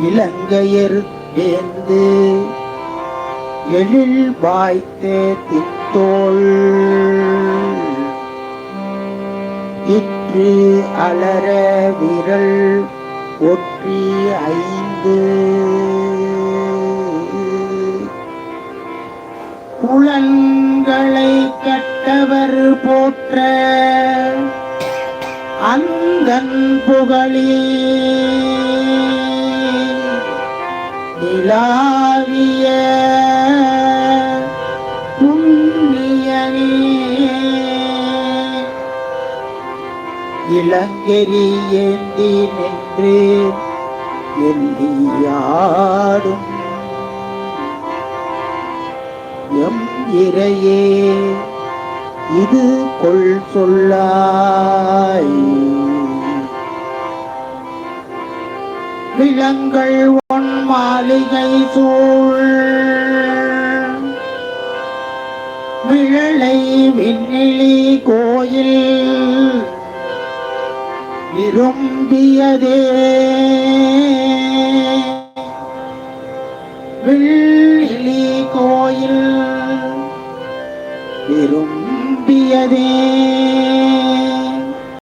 இலங்கையர் வேந்து எழில் வாய்த்தே தித்தோள். இற்று அலர விரல் ஒற்றி ஐந்து. புலன்களை கட்டவர் போற்ற அந்தன் புகழே நிலாவிய புண்ணியனே. இளங்கெறி ஏந்தி நின்று எந்தியாடும் எம் இறையே இது கொள் சொல்லாய். விலங்கள் பொன் மாளிகை சூழ். விழலை விண்ணிலி கோயில். விரும்பியதே. வில்லிலி கோயில். விரும்பியதே.